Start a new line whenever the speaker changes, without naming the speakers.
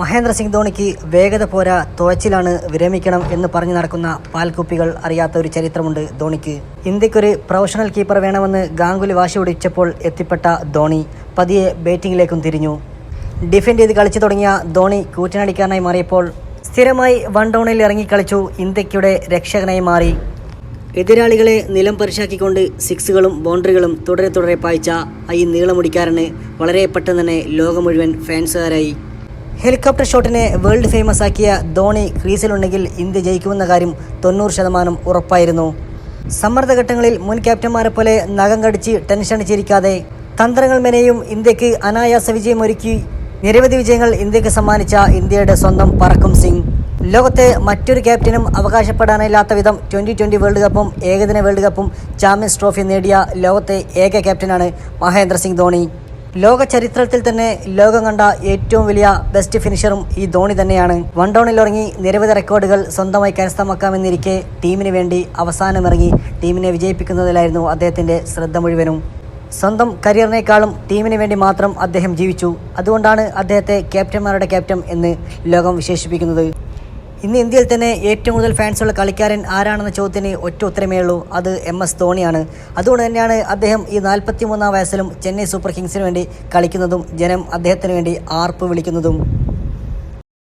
മഹേന്ദ്ര സിംഗ് ധോണിക്ക് വേഗത പോരാ തുഴച്ചിലാണ് വിരമിക്കണം എന്ന് പറഞ്ഞു നടക്കുന്ന പാൽക്കുപ്പികൾ അറിയാത്ത ഒരു ചരിത്രമുണ്ട് ധോണിക്ക്. ഇന്ത്യക്കൊരു പ്രൊഫഷണൽ കീപ്പർ വേണമെന്ന് ഗാംഗുലി വാശി പിടിച്ചപ്പോൾ എത്തിപ്പെട്ട ധോണി പതിയെ ബാറ്റിംഗിലേക്കും തിരിഞ്ഞു. ഡിഫെൻഡ് ചെയ്ത് കളിച്ചു തുടങ്ങിയ ധോണി കൂറ്റനടിക്കാരനായി മാറിയപ്പോൾ സ്ഥിരമായി വൺ ഡൗണിൽ ഇറങ്ങിക്കളിച്ചു ഇന്ത്യയുടെ രക്ഷകനായി മാറി. എതിരാളികളെ നിലം പരിശാക്കിക്കൊണ്ട് സിക്സുകളും ബൗണ്ടറികളും തുടരെ തുടരെ പായിച്ച ഈ നീളമുടിക്കാരന് വളരെ പെട്ടെന്ന് തന്നെ ലോകം മുഴുവൻ ഫാൻസുകാരായി ഹെലികോപ്റ്റർ ഷോട്ടിനെ വേൾഡ് ഫേമസ് ആക്കിയ ധോണി ക്രീസിലുണ്ടെങ്കിൽ ഇന്ത്യ ജയിക്കുമെന്ന കാര്യം തൊണ്ണൂറ് ശതമാനം ഉറപ്പായിരുന്നു. സമ്മർദ്ദഘട്ടങ്ങളിൽ മുൻ ക്യാപ്റ്റന്മാരെ പോലെ നഖം കടിച്ച് ടെൻഷൻ അടിച്ചിരിക്കാതെ തന്ത്രങ്ങൾ മെനയും ഇന്ത്യയ്ക്ക് അനായാസ വിജയം വിജയമൊരുക്കി നിരവധി വിജയങ്ങൾ ഇന്ത്യയ്ക്ക് സമ്മാനിച്ച ഇന്ത്യയുടെ സ്വന്തം പറക്കും സിംഗ്. ലോകത്തെ മറ്റൊരു ക്യാപ്റ്റനും അവകാശപ്പെടാനില്ലാത്ത വിധം ട്വന്റി ട്വന്റി വേൾഡ് കപ്പും ഏകദിന വേൾഡ് കപ്പും ചാമ്പ്യൻസ് ട്രോഫി നേടിയ ലോകത്തെ ഏക ക്യാപ്റ്റനാണ് മഹേന്ദ്ര സിംഗ് ധോണി. ലോക ചരിത്രത്തിൽ തന്നെ ലോകം കണ്ട ഏറ്റവും വലിയ ബെസ്റ്റ് ഫിനിഷറും ഈ ധോണി തന്നെയാണ്. വൺ ഡൗണിൽ ഇറങ്ങി നിരവധി റെക്കോർഡുകൾ സ്വന്തമായി കരസ്ഥമാക്കാമെന്നിരിക്കെ ടീമിന് വേണ്ടി അവസാനമിറങ്ങി ടീമിനെ വിജയിപ്പിക്കുന്നതിലായിരുന്നു അദ്ദേഹത്തിന്റെ ശ്രദ്ധ മുഴുവനും. സ്വന്തം കരിയറിനേക്കാളും ടീമിന് വേണ്ടി മാത്രം അദ്ദേഹം ജീവിച്ചു. അതുകൊണ്ടാണ് അദ്ദേഹത്തെ ക്യാപ്റ്റന്മാരുടെ ക്യാപ്റ്റൻ എന്ന് ലോകം വിശേഷിപ്പിക്കുന്നത്. ഇന്ന് ഇന്ത്യയിൽ തന്നെ ഏറ്റവും കൂടുതൽ ഫാൻസുള്ള കളിക്കാരൻ ആരാണെന്ന ചോദ്യത്തിന് ഒറ്റ ഉത്തരമേ ഉള്ളൂ. അത് എം എസ് ധോണിയാണ്. അതുകൊണ്ട് തന്നെയാണ് അദ്ദേഹം ഈ നാൽപ്പത്തി മൂന്നാം വയസ്സിലും ചെന്നൈ സൂപ്പർ കിങ്സിന് വേണ്ടി കളിക്കുന്നതും ജനം അദ്ദേഹത്തിന് വേണ്ടി ആർപ്പ് വിളിക്കുന്നതും.